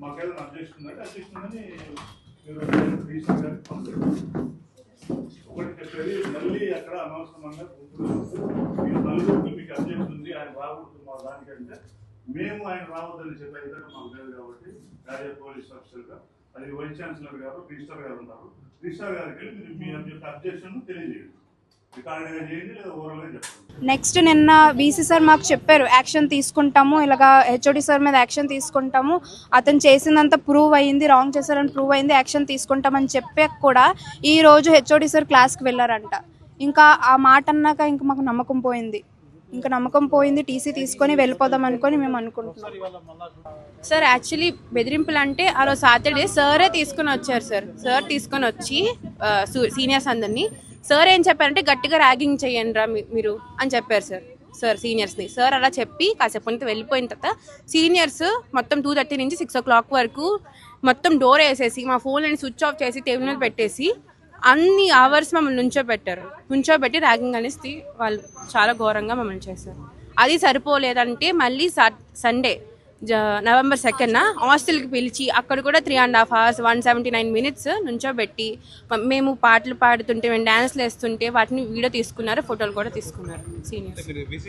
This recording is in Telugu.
మాకేదైనా అబ్జెక్షన్ ఉందంటే అబ్జెక్షన్ ఉందని మీరు రీసెంట్ గారికి ఎక్కడ అనవసరంగా మీరు నలుగురికి మీకు అబ్జెక్షన్ ఉంది ఆయన రాకూడదు మా దానికంటే. మేము ఆయన రావద్దని చెప్పే విధంగా మాకు లేదు కాబట్టి రాజా పోలీస్ ఆఫీసర్గా అది వైస్ ఛాన్సలర్ గారు రిజిస్టర్ గారు ఉన్నారు రిజిస్టర్ గారికి వెళ్ళి మీరు మీ యొక్క అబ్జెక్షన్ తెలియజేయండి. నెక్స్ట్ నిన్న బీసీ సార్ మాకు చెప్పారు యాక్షన్ తీసుకుంటాము ఇలాగా హెచ్ఓడి సార్ మీద యాక్షన్ తీసుకుంటాము. అతను చేసిందంతా ప్రూవ్ అయ్యింది రాంగ్ చేశారని ప్రూవ్ అయింది యాక్షన్ తీసుకుంటామని చెప్పాక కూడా ఈ రోజు హెచ్ఓడి సార్ క్లాస్కి వెళ్ళారంట. ఇంకా ఆ మాట అన్నాక ఇంకా మాకు నమ్మకం పోయింది. ఇంకా నమ్మకం పోయింది టీసీ తీసుకొని వెళ్ళిపోదాం అనుకొని మేము అనుకుంటున్నాం. సార్ యాక్చువల్లీ బెదిరింపులు అంటే ఆ రోజు సాటర్డే సరే తీసుకొని వచ్చారు సార్. సార్ తీసుకొని వచ్చి సీనియర్స్ అందరినీ సార్ ఏం చెప్పారంటే గట్టిగా ర్యాగింగ్ చేయండి రా మీరు అని చెప్పారు సార్. సార్ సీనియర్స్ని. సార్ అలా చెప్పి కాసేపు అంతా వెళ్ళిపోయిన తర్వాత సీనియర్స్ మొత్తం టూ థర్టీ నుంచి సిక్స్ ఓ క్లాక్ వరకు మొత్తం డోర్ వేసేసి మా ఫోన్లని స్విచ్ ఆఫ్ చేసి టేబుల్ మీద పెట్టేసి అన్ని అవర్స్ మమ్మల్ని నుంచోబెట్టారు. నుంచోబెట్టి ర్యాగింగ్ అనేసి వాళ్ళు చాలా ఘోరంగా మమ్మల్ని చేశారు. అది సరిపోలేదంటే మళ్ళీ సండే నవంబర్ సెకండ్న హాస్టల్కి పిలిచి అక్కడ కూడా three and half hours one seventy nine minutes నుంచోబెట్టి మేము పాటలు పాడుతుంటే మేము డ్యాన్స్లు వేస్తుంటే వాటిని వీడియో తీసుకున్నారు ఫోటోలు కూడా తీసుకున్నారు. సీనియర్స్